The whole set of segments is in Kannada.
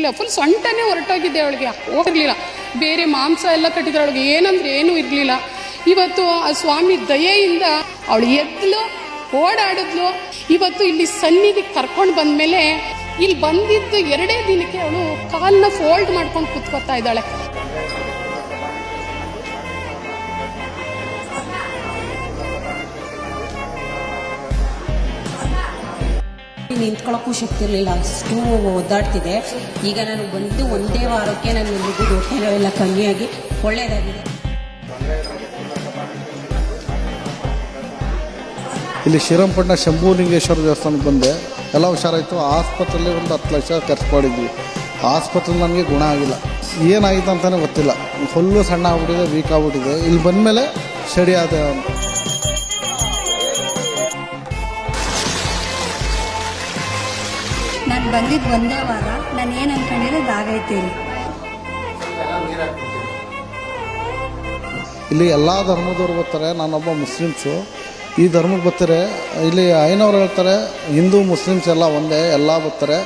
ಇಲ್ಲ ಫುಲ್ ಸೊಂಟನೇ ಹೊರಟೋಗಿದ್ದೆ ಅವಳಿಗೆ. ಹೋಗಿರ್ಲಿಲ್ಲ ಬೇರೆ ಮಾಂಸ ಎಲ್ಲ ಕಟ್ಟಿದ್ರೆ ಅವಳಿಗೆ. ಏನಂದ್ರೆ ಏನೂ ಇರಲಿಲ್ಲ. ಇವತ್ತು ಆ ಸ್ವಾಮಿ ದಯೆಯಿಂದ ಅವಳು ಎದ್ಲು, ಓಡಾಡಿದ್ಲು. ಇವತ್ತು ಇಲ್ಲಿ ಸನ್ನಿಧಿ ಕರ್ಕೊಂಡು ಬಂದ್ಮೇಲೆ ಇಲ್ಲಿ ಬಂದಿದ್ದು ಎರಡೇ ದಿನಕ್ಕೆ ಅವಳು ಕಾಲನ್ನ ಫೋಲ್ಡ್ ಮಾಡ್ಕೊಂಡು ಕುತ್ಕೋತಾ ಇದ್ದಾಳೆ. ನಿಂತ್ಕೊಳ್ಳೋಕ್ಕೂ ಶಕ್ತಿ ಇರಲಿಲ್ಲ. ಅಷ್ಟು ಒದ್ದಾಡ್ತಿದೆ ಈಗ ನಾನು ಬಂದು ಒಂದೇ ವಾರಕ್ಕೆ ನಾನು ಮುಗಿದು ಹೊಟ್ಟೆ ನೋವೆಲ್ಲ ಕಮ್ಮಿಯಾಗಿ ಒಳ್ಳೆಯದಾಗಿದೆ ಇಲ್ಲಿ ಶ್ರೀರಂಪಟ್ಟಣ ಶಂಭುಲಿಂಗೇಶ್ವರ ದೇವಸ್ಥಾನಕ್ಕೆ ಬಂದೆ. ಎಲ್ಲ ಹುಷಾರಾಯಿತು. ಆಸ್ಪತ್ರೆಯಲ್ಲಿ ಒಂದು ಹತ್ತು ಲಕ್ಷ ಖರ್ಚು ಮಾಡಿದ್ವಿ. ಆಸ್ಪತ್ರೆ ನನಗೆ ಗುಣ ಆಗಿಲ್ಲ. ಏನಾಗಿತ್ತು ಅಂತಲೇ ಗೊತ್ತಿಲ್ಲ. ಫುಲ್ಲು ಸಣ್ಣ ಆಗ್ಬಿಟ್ಟಿದೆ ವೀಕ್ ಆಗ್ಬಿಟ್ಟಿದೆ. ಇಲ್ಲಿ ಬಂದಮೇಲೆ ಆದ ಬಂದಿದ್ದು ಒಂದೇ ವಾರ. ನಾನು ಏನು ಅನ್ಕೊಂಡಿದ್ದೆ ಅದಾಗೈತೆ ಇಲ್ಲಿ ಇಲ್ಲಿ ಎಲ್ಲ ಧರ್ಮದವ್ರು ಬರ್ತಾರೆ. ನಾನೊಬ್ಬ ಮುಸ್ಲಿಮ್ಸು. ಈ ಧರ್ಮಕ್ಕೆ ಬರ್ತಾರೆ. ಇಲ್ಲಿ ಐನವ್ರು ಹೇಳ್ತಾರೆ ಹಿಂದೂ ಮುಸ್ಲಿಮ್ಸ್ ಎಲ್ಲ ಒಂದೇ ಎಲ್ಲ ಬರ್ತಾರೆ.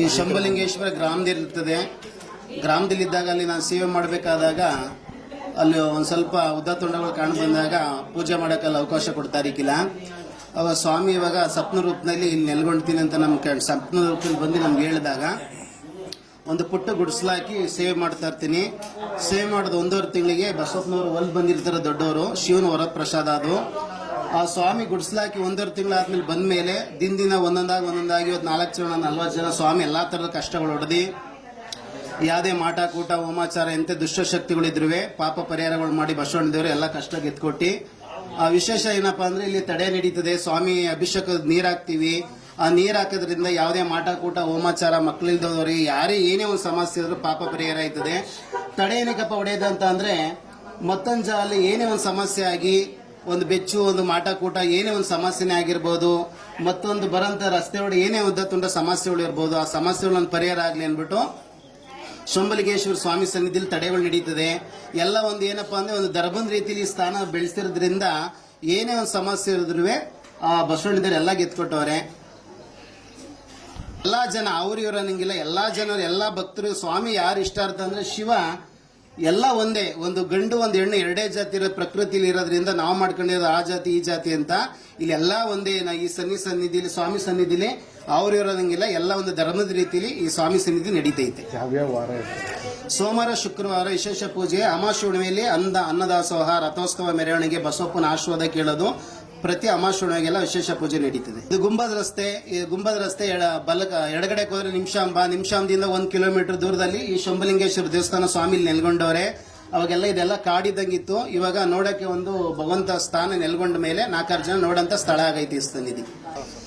ಈ ಶಂಭಲಿಂಗೇಶ್ವರ ಗ್ರಾಮದಲ್ಲಿರ್ತದೆ. ಗ್ರಾಮದಲ್ಲಿದ್ದಾಗ ಅಲ್ಲಿ ನಾನು ಸೇವೆ ಮಾಡಬೇಕಾದಾಗ ಅಲ್ಲಿ ಒಂದು ಸ್ವಲ್ಪ ಉದ್ದ ತೊಂಡಗಳು ಕಾಣ್ ಬಂದಾಗ ಪೂಜೆ ಮಾಡೋಕ್ಕೆಲ್ಲ ಅವಕಾಶ ಕೊಡ್ತಾ ಈಗಿಲ್ಲ ಅವ ಸ್ವಾಮಿ ಇವಾಗ ಸಪ್ನ ರೂಪದಲ್ಲಿ ಇಲ್ಲಿ ನೆಲ್ಕೊಂಡ್ತೀನಿ ಅಂತ ನಮ್ಗೆ ಸಪ್ನ ರೂಪದಲ್ಲಿ ಬಂದು ನಮ್ಗೆ ಹೇಳಿದಾಗ ಒಂದು ಪುಟ್ಟ ಗುಡಿಸ್ಲಾಕಿ ಸೇವೆ ಮಾಡ್ತಾ ಇರ್ತೀನಿ. ಸೇವೆ ಮಾಡಿದ ಒಂದೂವರೆ ತಿಂಗಳಿಗೆ ಬಸವಪ್ಪನವರು ಒಲ್ ಬಂದಿರ್ತಾರೆ ದೊಡ್ಡವರು, ಶಿವನ ವರ ಪ್ರಸಾದ ಅದು. ಆ ಸ್ವಾಮಿ ಗುಡಿಸ್ಲಾಕಿ ಒಂದೂವರೆ ತಿಂಗಳಾದ್ಮೇಲೆ ಬಂದ ಮೇಲೆ ದಿನ ದಿನ ಒಂದೊಂದಾಗಿ ಒಂದೊಂದಾಗಿ ಇವತ್ತು ನಾಲ್ಕು ಜನ, ನಲ್ವತ್ತು ಜನ ಸ್ವಾಮಿ ಎಲ್ಲ ಥರದ ಕಷ್ಟಗಳು ಹೊಡೆದಿ ಯಾವುದೇ ಮಾಟ, ಕೂಟ, ಹೋಮಾಚಾರ, ಎಂತ ದುಷ್ಟಶಕ್ತಿಗಳಿದ್ರು ಪಾಪ ಪರಿಹಾರಗಳು ಮಾಡಿ ಬಸವಣ್ಣ ದೇವರು ಎಲ್ಲ ಕಷ್ಟ ಗೆದ್ಕೊಟ್ಟಿ. ವಿಶೇಷ ಏನಪ್ಪಾ ಅಂದ್ರೆ ಇಲ್ಲಿ ತಡೆ ನಡೀತದೆ, ಸ್ವಾಮಿ ಅಭಿಷೇಕದ ನೀರ್ ಹಾಕ್ತಿವಿ. ಆ ನೀರ್ ಹಾಕೋದ್ರಿಂದ ಯಾವುದೇ ಮಾಟ, ಕೂಟ, ಹೋಮಾಚಾರ ಮಕ್ಕಳಿಲ್ದವರಿಗೆ ಯಾರೇ ಏನೇ ಒಂದು ಸಮಸ್ಯೆ ಇದ್ರೂ ಪಾಪ ಪರಿಹಾರ ಆಯ್ತದೆ. ತಡೆ ಏನಕ್ಕಪ್ಪ ಅಂತ ಅಂದ್ರೆ, ಮತ್ತೊಂದು ಅಲ್ಲಿ ಏನೇ ಒಂದು ಸಮಸ್ಯೆ ಆಗಿ, ಒಂದು ಬೆಚ್ಚು, ಒಂದು ಮಾಟ, ಕೂಟ ಏನೇ ಒಂದು ಸಮಸ್ಯೆನೇ ಆಗಿರ್ಬೋದು, ಮತ್ತೊಂದು ಬರೋಂಥ ರಸ್ತೆ ಒಳಗೆ ಏನೇ ಉದ್ದ ತುಂಡ ಸಮಸ್ಯೆಗಳು ಇರ್ಬೋದು, ಆ ಸಮಸ್ಯೆಗಳನ್ನ ಪರಿಹಾರ ಆಗಲಿ ಅಂದ್ಬಿಟ್ಟು ಶಂಬಲಿಗೇಶ್ವರ ಸ್ವಾಮಿ ಸನ್ನಿಧಿಲಿ ತಡೆಗಳು ನಡೀತದೆ. ಎಲ್ಲ ಒಂದು ಏನಪ್ಪ ಅಂದ್ರೆ ಒಂದು ದರ್ಬಂದ್ ರೀತಿಯಲ್ಲಿ ಸ್ಥಾನ ಬೆಳೆಸಿರೋದ್ರಿಂದ ಏನೇ ಒಂದು ಸಮಸ್ಯೆ ಇರಿದ್ರು ಬಸವಣ್ಣದೇವ್ರು ಎಲ್ಲ ಗೆದ್ಕೊಟ್ಟವ್ರೆ. ಎಲ್ಲಾ ಜನ, ಅವ್ರು ಇವ್ರು ಅನ್ನಂಗಿಲ್ಲ. ಎಲ್ಲಾ ಜನರು, ಎಲ್ಲ ಭಕ್ತರು, ಸ್ವಾಮಿ ಯಾರು ಇಷ್ಟ ಅಂತಂದ್ರೆ ಶಿವ. ಎಲ್ಲ ಒಂದೇ ಒಂದು ಗಂಡು ಒಂದು ಹೆಣ್ಣು ಎರಡೇ ಜಾತಿ ಇರೋ ಪ್ರಕೃತಿಲಿ ಇರೋದ್ರಿಂದ ನಾವು ಮಾಡ್ಕೊಂಡಿರೋದು ಆ ಜಾತಿ ಈ ಜಾತಿ ಅಂತ ಇಲ್ಲಿ ಎಲ್ಲ ಒಂದೇ ನಾ ಈ ಸನ್ನಿ ಸನ್ನಿಧಿಲಿ ಸ್ವಾಮಿ ಸನ್ನಿಧಿಲಿ ಅವ್ರು ಇರೋದಂಗಿಲ್ಲ ಎಲ್ಲ ಒಂದು ಧರ್ಮದ ರೀತಿಲಿ ಈ ಸ್ವಾಮಿ ಸನ್ನಿಧಿ ನಡೀತೈತೆ. ಸೋಮವಾರ ಶುಕ್ರವಾರ ವಿಶೇಷ ಪೂಜೆ ಅಮಾಶಿ ಹುಣ್ಣಿಮೆಯಲ್ಲಿ ಅನ್ನ ಅನ್ನದಾಸೋಹ ರಥೋತ್ಸವ ಮೆರವಣಿಗೆ ಬಸವಪ್ಪನ ಆಶೀರ್ವಾದ ಕೇಳೋದು ಪ್ರತಿ ಅಮಾವಾಸ್ಯ ಹುಣ್ಣಿಮೆಗೆಲ್ಲ ವಿಶೇಷ ಪೂಜೆ ನಡೀತದೆ. ಇದು ಗುಂಬದ ರಸ್ತೆ, ಈ ಗುಂಬದ ರಸ್ತೆ ಬಲಕ ಎಡಗಡೆ ಹೋದ್ರೆ ನಿಮಿಷಾಂಬ ನಿಮಿಷಾಂಬದಿಂದ ಒಂದು ಕಿಲೋಮೀಟರ್ ದೂರದಲ್ಲಿ ಈ ಶಂಭಲಿಂಗೇಶ್ವರ ದೇವಸ್ಥಾನ ಸ್ವಾಮಿ ನೆಲ್ಗೊಂಡವ್ರೆ. ಅವಾಗೆಲ್ಲ ಇದೆಲ್ಲ ಕಾಡಿದಂಗಿತ್ತು ಇವಾಗ ನೋಡಕ್ಕೆ ಒಂದು ಭಗವಂತ ಸ್ಥಾನ ನೆಲ್ಗೊಂಡ ಮೇಲೆ ನಾಲ್ಕಾರು ಜನ ನೋಡಂತ ಸ್ಥಳ ಆಗೈತಿ ಈ ಸನ್ನಿಧಿ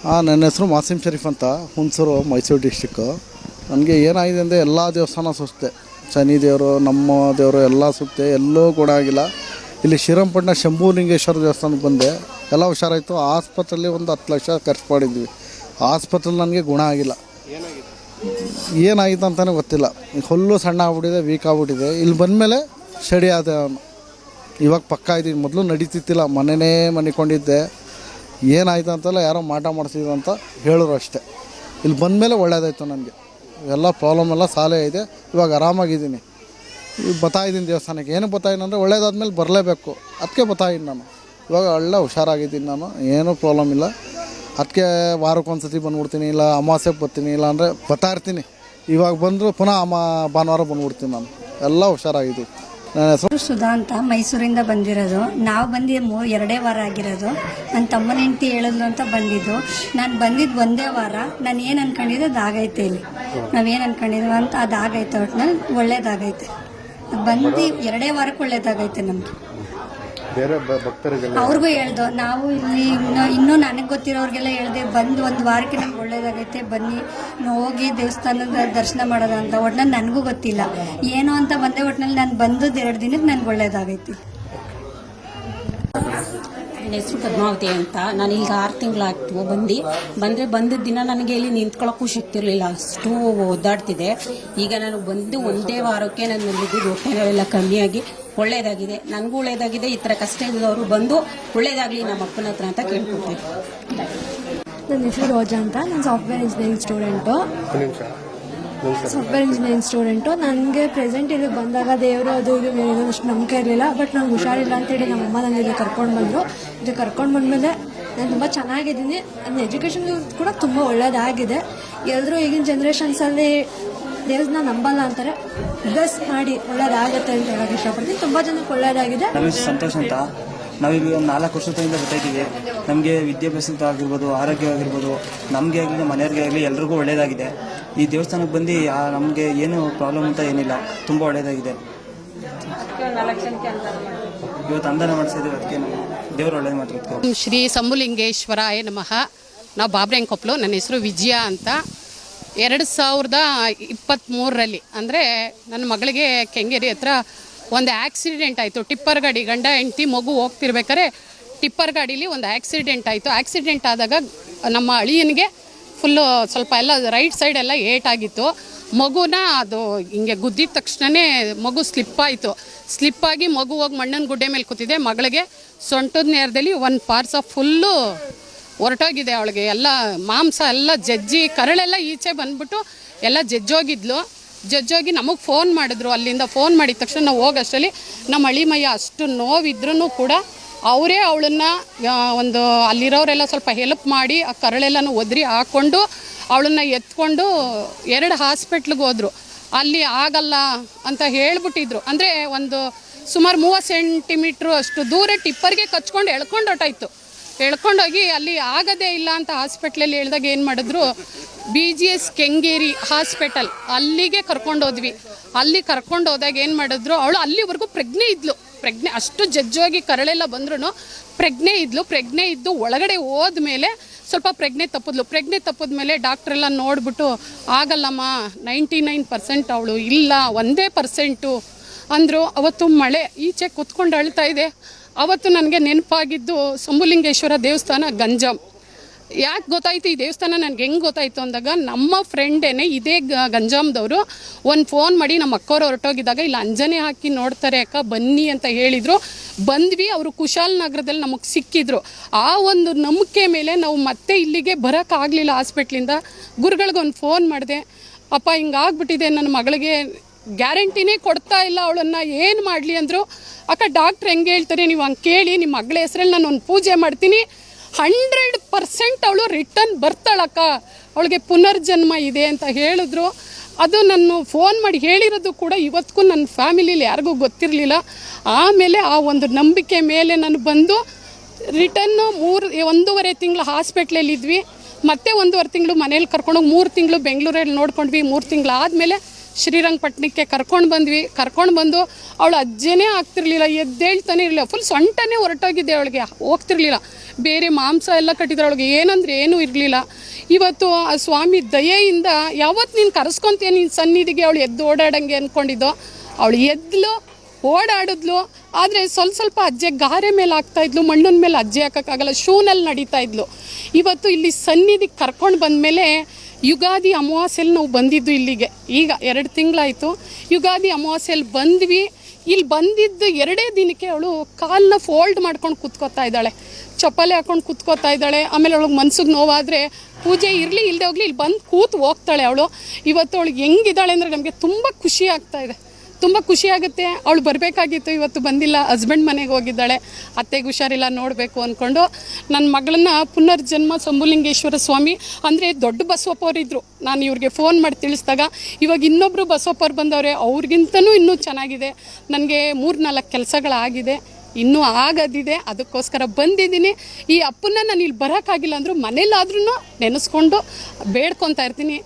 ಹಾಂ ನನ್ನ ಹೆಸರು ಮಾಸಿಂ ಶರೀಫ್ ಅಂತ, ಹುಣಸೂರು, ಮೈಸೂರು ಡಿಸ್ಟಿಕ್ಕು ನನಗೆ ಏನಾಗಿದೆ ಅಂದರೆ ಎಲ್ಲ ದೇವಸ್ಥಾನ ಸುತ್ತೆ. ಶನಿ ದೇವರು, ನಮ್ಮ ದೇವರು ಎಲ್ಲ ಸುತ್ತೆ, ಎಲ್ಲೂ ಕೂಡ ಆಗಿಲ್ಲ. ಇಲ್ಲಿ ಶ್ರೀರಂಪಟ್ಟಣ ಶಂಭುಲಿಂಗೇಶ್ವರ ದೇವಸ್ಥಾನಕ್ಕೆ ಬಂದೆ. ಎಲ್ಲ ಹುಷಾರಾಯಿತು. ಆಸ್ಪತ್ರೆಯಲ್ಲಿ ಒಂದು ಹತ್ತು ಲಕ್ಷ ಖರ್ಚು ಮಾಡಿದ್ವಿ. ಆಸ್ಪತ್ರೆಲಿ ನನಗೆ ಗುಣ ಆಗಿಲ್ಲ. ಏನಾಗಿತ್ತು? ಅಂತಲೇ ಗೊತ್ತಿಲ್ಲ. ಹುಲ್ಲು ಸಣ್ಣ ಆಗ್ಬಿಟ್ಟಿದೆ, ವೀಕ್ ಆಗ್ಬಿಟ್ಟಿದೆ. ಇಲ್ಲಿ ಬಂದಮೇಲೆ ಸ್ಟಡಿ ಆದ ಇವಾಗ ಪಕ್ಕ ಇದ್ದೀನಿ. ಮೊದಲು ನಡೀತಿತ್ತಿಲ್ಲ. ಮನೆನೇ ಮನಿಕೊಂಡಿದ್ದೆ. ಏನಾಯ್ತು ಅಂತೆಲ್ಲ ಯಾರೋ ಮಾಟ ಮಾಡಿಸಿದ್ರು ಅಂತ ಹೇಳಿದ್ರು ಅಷ್ಟೇ. ಇಲ್ಲಿ ಬಂದಮೇಲೆ ಒಳ್ಳೇದಾಯ್ತು ನನಗೆ. ಎಲ್ಲ ಪ್ರಾಬ್ಲಮ್ ಎಲ್ಲ ಸಾಲೇ ಇದೆ. ಇವಾಗ ಆರಾಮಾಗಿದ್ದೀನಿ. ಈಗ ದೇವಸ್ಥಾನಕ್ಕೆ. ಏನು ಬತ್ತಾಯಿದ್ದೀನಿ ಅಂದರೆ ಒಳ್ಳೇದಾದ್ಮೇಲೆ ಬರಲೇಬೇಕು. ಅದಕ್ಕೆ ಬತ್ತಾಯಿದ್ದೀನಿ ನಾನು. ಇವಾಗ ಒಳ್ಳೆ ಹುಷಾರಾಗಿದ್ದೀನಿ ನಾನು. ಏನೂ ಪ್ರಾಬ್ಲಮ್ ಇಲ್ಲ. ಅದಕ್ಕೆ ವಾರಕ್ಕೊಂದ್ಸತಿ ಬಂದ್ಬಿಡ್ತೀನಿ. ಇಲ್ಲ ಅಮಾವಾಸ್ಯೆಗೆ ಬರ್ತೀನಿ. ಇಲ್ಲ ಅಂದರೆ ಬರ್ತಾ ಇರ್ತೀನಿ. ಇವಾಗ ಬಂದರೂ ಪುನಃ ಅಮ್ಮ ಭಾನುವಾರ ಬಂದ್ಬಿಡ್ತೀನಿ ನಾನು. ಎಲ್ಲ ಹುಷಾರಾಗಿದ್ದೀನಿ. ನನ್ನ ಹೆಸರು ಸುಧಾ ಅಂತ ಮೈಸೂರಿಂದ ಬಂದಿರೋದು. ನಾವು ಬಂದು ಮೂ, ಎರಡೇ ವಾರ ಆಗಿರೋದು. ನನ್ನ ತಮ್ಮನ ಹೆಂಡತಿ ಹೇಳಿದ್ಲು ಅಂತ ಬಂದಿದ್ದು. ನಾನು ಬಂದಿದ್ದು ಒಂದೇ ವಾರ. ನಾನು ಏನು ಅನ್ಕೊಂಡಿದ್ದೆ ಅದಾಗೈತೆ ಇಲ್ಲಿ. ನಾವೇನು ಅಂದ್ಕೊಂಡಿದ್ದೀವಿ ಅಂತ ಅದಾಗೈತೆ. ಒಟ್ಟಿನಲ್ಲಿ ಒಳ್ಳೇದಾಗೈತೆ. ಬಂದು ಎರಡೇ ವಾರಕ್ಕೆ ಒಳ್ಳೇದಾಗೈತೆ ನಮಗೆ. ಬೇರೆ ಭಕ್ತರಿಗೆಲ್ಲ ಅವ್ರಿಗೂ ಹೇಳ್ದು ನಾವು ಇಲ್ಲಿ ಇನ್ನೂ ಇನ್ನೂ ನನಗೆ ಗೊತ್ತಿರೋರಿಗೆಲ್ಲ ಹೇಳ್ದೆ ಬಂದು ಒಂದು ವಾರಕ್ಕೆ ನಮ್ಗೆ ಒಳ್ಳೇದಾಗೈತೆ ಬನ್ನಿ ಹೋಗಿ ದೇವಸ್ಥಾನದ ದರ್ಶನ ಮಾಡೋದಂತ ಒಟ್ಟಿನಲ್ಲಿ ಒಟ್ನಲ್ಲಿ ನನಗೂ ಗೊತ್ತಿಲ್ಲ. ಏನು ಅಂತ ಬಂದೆ ಒಟ್ನಲ್ಲಿ ನಾನು ಬಂದದ್ದು ಎರಡು ದಿನಕ್ಕೆ ನನಗೆ ಒಳ್ಳೇದಾಗೈತಿ. ನನ್ನ ಹೆಸರು ಪದ್ಮಾವತಿ ಅಂತ. ನಾನು ಈಗ ಆರು ತಿಂಗಳಾಯ್ತು ಬಂದು. ಬಂದರೆ ಬಂದಿದ್ದ ದಿನ ನನಗೆ ಇಲ್ಲಿ ನಿಂತ್ಕೊಳ್ಳೋಕ್ಕೂ ಶಕ್ತಿ ಇರಲಿಲ್ಲ. ಅಷ್ಟು ಒದ್ದಾಡ್ತಿದೆ. ಈಗ ನಾನು ಬಂದು ಒಂದೇ ವಾರಕ್ಕೆ ನನ್ನ ಮುಗಿದು ಹೊಟ್ಟೆ ನೋವೆಲ್ಲ ಕಮ್ಮಿಯಾಗಿ ಒಳ್ಳೆಯದಾಗಿದೆ ನನಗೂ ಒಳ್ಳೆಯದಾಗಿದೆ ಈ ಥರ ಕಷ್ಟ ಇದ್ದವರು ಬಂದು ಒಳ್ಳೆಯದಾಗಲಿ ನಮ್ಮ ಅಪ್ಪನ ಹತ್ರ ಅಂತ ಕೇಳ್ಕೊಡ್ತೀನಿ ನನ್ನ ಹೆಸರು ರೋಜಾ ಅಂತ. ನಾನು software engineering student. Software engineering student ನನಗೆ ಪ್ರೆಸೆಂಟ್ ಇಲ್ಲಿ ಬಂದಾಗ ದೇವರು ಅದು ಇದು ಅಷ್ಟು ನಂಬಿಕೆ ಇರಲಿಲ್ಲ. ಬಟ್ ನಂಗೆ ಹುಷಾರಿಲ್ಲ ಅಂತೇಳಿ ನಮ್ಮಮ್ಮ ನನ್ನ ಇಲ್ಲಿ ಕರ್ಕೊಂಡು ಬಂದರು. ಇದು ಕರ್ಕೊಂಡು ಬಂದಮೇಲೆ ನಾನು ತುಂಬ ಚೆನ್ನಾಗಿದ್ದೀನಿ. ನನ್ನ ಎಜುಕೇಷನ್ ಕೂಡ ತುಂಬ ಒಳ್ಳೆಯದಾಗಿದೆ ಎಲ್ಲರೂ ಈಗಿನ ಜನ್ರೇಷನ್ಸಲ್ಲಿ ದೇವ್ರನ್ನ ನಂಬಲ್ಲ ಅಂತಾರೆ. ಬೆಸ್ ಮಾಡಿ ಒಳ್ಳೇದಾಗುತ್ತೆ ಅಂತ ಹೇಳೋಕೆ ಇಷ್ಟಪಡ್ತೀನಿ. ತುಂಬ ಜನಕ್ಕೆ ಒಳ್ಳೆಯದಾಗಿದೆ ಸಂತೋಷ ಅಂತ. ನಾವಿಲ್ಲಿ ಒಂದು ನಾಲ್ಕು ವರ್ಷದಿಂದ ಬರ್ತಾಯಿದ್ದೀವಿ ನಮಗೆ ವಿದ್ಯಾಭ್ಯಾಸದ ಆಗಿರ್ಬೋದು ಆರೋಗ್ಯ ಆಗಿರ್ಬೋದು ನಮಗೆ ಆಗಲಿ ಮನೆಯವ್ರಿಗೆ ಆಗಲಿ ಎಲ್ರಿಗೂ ಒಳ್ಳೆಯದಾಗಿದೆ ಈ ದೇವಸ್ಥಾನಕ್ಕೆ ಬಂದು ನಮಗೆ ಏನು ಪ್ರಾಬ್ಲಮ್ ಅಂತ ಏನಿಲ್ಲ. ತುಂಬ ಒಳ್ಳೆಯದಾಗಿದೆ ಇವತ್ತು ಅಂದಾನ ಮಾಡಿಸಿದ್ದೀವಿ ಅದಕ್ಕೆ ನಾವು. ದೇವರು ಒಳ್ಳೇದು ಮಾತಾಡ್ತೀವಿ ಶ್ರೀ ಸಂಬುಲಿಂಗೇಶ್ವರಾಯ ನಮಃ. ನಾವು ಬಾಬ್ರೆಂಕೊಪ್ಲು ನನ್ನ ಹೆಸರು ವಿಜಯ ಅಂತ. ಎರಡು ಸಾವಿರದ ಇಪ್ಪತ್ತ್ಮೂರರಲ್ಲಿ ಅಂದರೆ ನನ್ನ ಮಗಳಿಗೆ ಕೆಂಗೇರಿ ಹತ್ರ ಒಂದು ಆಕ್ಸಿಡೆಂಟ್ ಆಯಿತು. ಟಿಪ್ಪರ್ ಗಾಡಿ ಗಂಡ ಹೆಂಡ್ತಿ ಮಗು ಹೋಗ್ತಿರ್ಬೇಕಾದ್ರೆ ಟಿಪ್ಪರ್ ಗಾಡೀಲಿ ಒಂದು ಆಕ್ಸಿಡೆಂಟ್ ಆಯಿತು. ಆಕ್ಸಿಡೆಂಟ್ ಆದಾಗ ನಮ್ಮ ಅಳಿಯನಿಗೆ ಫುಲ್ಲು ಸ್ವಲ್ಪ ಎಲ್ಲ ರೈಟ್ ಸೈಡ್ ಎಲ್ಲ ಏಟಾಗಿತ್ತು. ಮಗುನ ಅದು ಹಿಂಗೆ ಗುದ್ದಿದ ತಕ್ಷಣವೇ ಮಗು ಸ್ಲಿಪ್ ಆಯಿತು. ಸ್ಲಿಪ್ ಆಗಿ ಮಗು ಹೋಗಿ ಮಣ್ಣನ ಗುಡ್ಡೆ ಮೇಲೆ ಕೂತಿದೆ. ಮಗಳಿಗೆ ಸೊಂಟದ ನೇರದಲ್ಲಿ ಒಂದು ಪಾರ್ಸ ಫುಲ್ಲು ಹೊರಟೋಗಿದೆ ಅವಳಿಗೆ. ಎಲ್ಲ ಮಾಂಸ ಎಲ್ಲ ಜಜ್ಜಿ ಕರಳೆಲ್ಲ ಈಚೆ ಬಂದ್ಬಿಟ್ಟು ಎಲ್ಲ ಜಜ್ಜೋಗಿದ್ಲು. ಜಜ್ಜೋಗಿ ನಮಗೆ ಫೋನ್ ಮಾಡಿದ್ರು. ಅಲ್ಲಿಂದ ಫೋನ್ ಮಾಡಿದ ತಕ್ಷಣ ನಾವು ಹೋಗಷ್ಟರಲ್ಲಿ ನಮ್ಮ ಅಳಿಮಯ್ಯ ಅಷ್ಟು ನೋವಿದ್ರೂ ಕೂಡ ಅವರೇ ಅವಳನ್ನ ಒಂದು ಅಲ್ಲಿರೋರೆಲ್ಲ ಸ್ವಲ್ಪ ಹೆಲ್ಪ್ ಮಾಡಿ ಆ ಕರಳೆಲ್ಲನೂ ಒದ್ರಿ ಹಾಕ್ಕೊಂಡು ಅವಳನ್ನ ಎತ್ಕೊಂಡು ಎರಡು ಹಾಸ್ಪಿಟ್ಲಿಗೆ ಹೋದರು. ಅಲ್ಲಿ ಆಗಲ್ಲ ಅಂತ ಹೇಳ್ಬಿಟ್ಟಿದ್ರು. ಅಂದರೆ ಒಂದು ಸುಮಾರು ಮೂವತ್ತು ಸೆಂಟಿಮೀಟ್ರು ಅಷ್ಟು ದೂರ ಟಿಪ್ಪರ್ಗೆ ಕಚ್ಕೊಂಡು ಎಳ್ಕೊಂಡು ಹೊರ್ಟಾಯ್ತು. ಎಳ್ಕೊಂಡೋಗಿ ಅಲ್ಲಿ ಆಗದೇ ಇಲ್ಲ ಅಂತ ಹಾಸ್ಪಿಟ್ಲಲ್ಲಿ ಹೇಳಿದಾಗ ಏನು ಮಾಡಿದ್ರು B G S Kengeri hospital ಅಲ್ಲಿಗೆ ಕರ್ಕೊಂಡೋದ್ವಿ ಅಲ್ಲಿ ಕರ್ಕೊಂಡು ಹೋದಾಗ ಏನು ಮಾಡಿದ್ರು, ಅವಳು ಅಲ್ಲಿವರೆಗೂ ಪ್ರಜ್ಞೆ ಇದ್ಲು. ಪ್ರಜ್ಞೆ, ಅಷ್ಟು ಜಜ್ಜೋಗಿ ಕರಳೆಲ್ಲ ಬಂದ್ರೂ ಪ್ರಜ್ಞೆ ಇದ್ಲು. ಪ್ರಜ್ಞೆ ಇದ್ದು ಒಳಗಡೆ ಹೋದ್ಮೇಲೆ ಸ್ವಲ್ಪ ಪ್ರಜ್ಞೆ ತಪ್ಪಿದ್ಲು. ಪ್ರಜ್ಞೆ ತಪ್ಪಿದ್ಮೇಲೆ ಡಾಕ್ಟ್ರೆಲ್ಲ ನೋಡ್ಬಿಟ್ಟು, ಆಗಲ್ಲಮ್ಮ, ನೈಂಟಿ ನೈನ್ ಪರ್ಸೆಂಟ್ ಅವಳು ಇಲ್ಲ, ಒಂದೇ ಪರ್ಸೆಂಟು. ಅಂದರು, ಅವತ್ತು ಮಳೆ, ಈಚೆ ಕುತ್ಕೊಂಡು ಅಳ್ತಾ ಇದೆ. ಅವತ್ತು ನನಗೆ ನೆನಪಾಗಿದ್ದು ಸಂಬುಲಿಂಗೇಶ್ವರ ದೇವಸ್ಥಾನ ಗಂಜಾಮ್ ಯಾಕೆ ಗೊತ್ತಾಯ್ತು? ಈ ದೇವಸ್ಥಾನ ನನಗೆ ಹೆಂಗೆ ಗೊತ್ತಾಯ್ತು ಅಂದಾಗ ನಮ್ಮ ಫ್ರೆಂಡೇನೆ ಇದೇ ಗಂಜಾಮ್ದವರು ಒಂದು ಫೋನ್ ಮಾಡಿ ನಮ್ಮ ಅಕ್ಕವ್ರು ಹೊರಟೋಗಿದ್ದಾಗ, ಇಲ್ಲಿ, ಅಂಜನೆ ಹಾಕಿ ನೋಡ್ತಾರೆ ಅಕ್ಕ, ಬನ್ನಿ ಅಂತ ಹೇಳಿದರು. ಬಂದ್ವಿ, ಅವರು ಕುಶಾಲ್ ನಗರದಲ್ಲಿ ನಮಗೆ ಸಿಕ್ಕಿದ್ರು. ಆ ಒಂದು ನಂಬಿಕೆ ಮೇಲೆ ನಾವು ಮತ್ತೆ ಇಲ್ಲಿಗೆ ಬರೋಕ್ಕಾಗಲಿಲ್ಲ ಹಾಸ್ಪಿಟ್ಲಿಂದ. ಗುರುಗಳಿಗೊಂದು ಫೋನ್ ಮಾಡಿದೆ, ಅಪ್ಪ ಹಿಂಗಾಗ್ಬಿಟ್ಟಿದೆ ನನ್ನ ಮಗಳಿಗೆ ಗ್ಯಾರಂಟಿನೇ ಕೊಡ್ತಾ ಇಲ್ಲ, ಅವಳನ್ನು ಏನು ಮಾಡಲಿ ಅಂದರು. ಅಕ್ಕ, ಡಾಕ್ಟ್ರ್ ಹೆಂಗೆ ಹೇಳ್ತಾರೆ, ನೀವು ಹಂಗೆ ಕೇಳಿ ನಿಮ್ಮ ಮಗಳ ಹೆಸರಲ್ಲಿ ನಾನು ಒಂದು ಪೂಜೆ ಮಾಡ್ತೀನಿ. ಹಂಡ್ರೆಡ್ ಪರ್ಸೆಂಟ್ ಅವಳು ರಿಟರ್ನ್ ಬರ್ತಾಳಕ್ಕ. ಅವಳಿಗೆ ಪುನರ್ಜನ್ಮ ಇದೆ ಅಂತ ಹೇಳಿದ್ರು. ಅದು ನಾನು ಫೋನ್ ಮಾಡಿ ಹೇಳಿರೋದು ಕೂಡ ಇವತ್ತಿಗೂ ನನ್ನ ಫ್ಯಾಮಿಲಿಲಿ ಯಾರಿಗೂ ಗೊತ್ತಿರಲಿಲ್ಲ. ಆಮೇಲೆ ಆ ಒಂದು ನಂಬಿಕೆ ಮೇಲೆ ನಾನು ಬಂದು ರಿಟರ್ನು ಮೂರು ಒಂದೂವರೆ ತಿಂಗಳು ಹಾಸ್ಪಿಟ್ಲಲ್ಲಿ ಇದ್ವಿ ಮತ್ತೆ ಒಂದೂವರೆ ತಿಂಗಳು ಮನೇಲಿ ಕರ್ಕೊಂಡೋಗಿ ಮೂರು ತಿಂಗಳು ಬೆಂಗಳೂರಲ್ಲಿ ನೋಡ್ಕೊಂಡ್ವಿ. ಮೂರು ತಿಂಗಳು ಆದಮೇಲೆ ಶ್ರೀರಂಗಪಟ್ಟಣಕ್ಕೆ ಕರ್ಕೊಂಡು ಬಂದ್ವಿ. ಕರ್ಕೊಂಡು ಬಂದು ಅವಳು ಅಜ್ಜನೇ ಆಗ್ತಿರ್ಲಿಲ್ಲ, ಎದ್ದೇಳ್ತಾನೆ ಇರಲಿಲ್ಲ ಫುಲ್ ಸೊಂಟನೇ ಹೊರಟೋಗಿದ್ದೆ ಅವಳಿಗೆ, ಹೋಗ್ತಿರ್ಲಿಲ್ಲ. ಬೇರೆ ಮಾಂಸ ಎಲ್ಲ ಕಟ್ಟಿದ್ರೆ ಅವಳಿಗೆ, ಏನಂದ್ರೆ ಏನೂ ಇರಲಿಲ್ಲ. ಇವತ್ತು ಆ ಸ್ವಾಮಿ ದಯೆಯಿಂದ ಯಾವತ್ತು ನೀನು ಕರೆಸ್ಕೊಂತೀಯ ನಿನ್ನ ಸನ್ನಿಧಿಗೆ, ಅವಳು ಎದ್ದು ಓಡಾಡಂಗೆ ಅಂದ್ಕೊಂಡಿದ್ದೋ ಅವಳು ಎದ್ಲು, ಓಡಾಡಿದ್ಲು, ಆದರೆ ಸ್ವಲ್ಪ ಸ್ವಲ್ಪ ಅಜ್ಜೆ ಗಾರೆ ಮೇಲೆ ಆಗ್ತಾ ಇದ್ಲು, ಮಣ್ಣಿನ ಮೇಲೆ ಅಜ್ಜೆ ಹಾಕೋಕ್ಕಾಗಲ್ಲ, ಶೂನಲ್ಲಿ ನಡೀತಾ ಇದ್ಲು. ಇವತ್ತು ಇಲ್ಲಿ ಸನ್ನಿಧಿಗೆ ಕರ್ಕೊಂಡು ಬಂದಮೇಲೆ ಯುಗಾದಿ ಅಮಾವಾಸ್ಯಲ್ಲಿ ನಾವು ಬಂದಿದ್ದು ಇಲ್ಲಿಗೆ. ಈಗ ಎರಡು ತಿಂಗಳಾಯಿತು. ಯುಗಾದಿ ಅಮಾವಾಸ್ಯಲ್ಲಿ ಬಂದ್ವಿ. ಇಲ್ಲಿ ಬಂದಿದ್ದು ಎರಡೇ ದಿನಕ್ಕೆ ಅವಳು ಕಾಲನ್ನ ಫೋಲ್ಡ್ ಮಾಡ್ಕೊಂಡು ಕುತ್ಕೋತಾ ಇದ್ದಾಳೆ. ಚಪ್ಪಲಿ ಹಾಕೊಂಡು ಕುತ್ಕೋತಾ ಇದ್ದಾಳೆ. ಆಮೇಲೆ ಅವಳಿಗೆ ಮನ್ಸಿಗೆ ನೋವಾದರೆ ಪೂಜೆ ಇರಲಿ ಇಲ್ಲದೆ ಹೋಗ್ಲಿ, ಇಲ್ಲಿ ಬಂದು ಕೂತು ಹೋಗ್ತಾಳೆ ಅವಳು. ಇವತ್ತು ಅವಳಿಗೆ ಹೆಂಗಿದ್ದಾಳೆ ಅಂದರೆ ನಮಗೆ ತುಂಬ ಖುಷಿ ಆಗ್ತಾ ಇದೆ. ತುಂಬ ಖುಷಿಯಾಗುತ್ತೆ ಅವಳು ಬರಬೇಕಾಗಿತ್ತು, ಇವತ್ತು ಬಂದಿಲ್ಲ ಹಸ್ಬೆಂಡ್ ಮನೆಗೆ ಹೋಗಿದ್ದಾಳೆ, ಅತ್ತೆಗೆ ಹುಷಾರಿಲ್ಲ, ನೋಡಬೇಕು ಅಂದ್ಕೊಂಡು ನನ್ನ ಮಗಳನ್ನ ಪುನರ್ಜನ್ಮ ಸಂಬುಲಿಂಗೇಶ್ವರ ಸ್ವಾಮಿ ಅಂದರೆ ದೊಡ್ಡ ಬಸವಪ್ಪವರಿದ್ದರು ನಾನು ಇವ್ರಿಗೆ ಫೋನ್ ಮಾಡಿ ತಿಳಿಸಿದಾಗ ಇವಾಗ ಇನ್ನೊಬ್ಬರು ಬಸವಪ್ಪವ್ರು ಬಂದವ್ರೆ, ಅವ್ರಿಗಿಂತನೂ ಇನ್ನೂ ಚೆನ್ನಾಗಿದೆ. ನನಗೆ ಮೂರು ನಾಲ್ಕು ಕೆಲಸಗಳಾಗಿದೆ, ಇನ್ನೂ ಆಗದಿದೆ, ಅದಕ್ಕೋಸ್ಕರ ಬಂದಿದ್ದೀನಿ. ಈ ಅಪ್ಪನ್ನ ನಾನು ಇಲ್ಲಿ ಬರೋಕ್ಕಾಗಿಲ್ಲ ಅಂದರೂ ಮನೇಲಾದ್ರೂ ನೆನೆಸ್ಕೊಂಡು ಬೇಡ್ಕೊತಾ ಇರ್ತೀನಿ.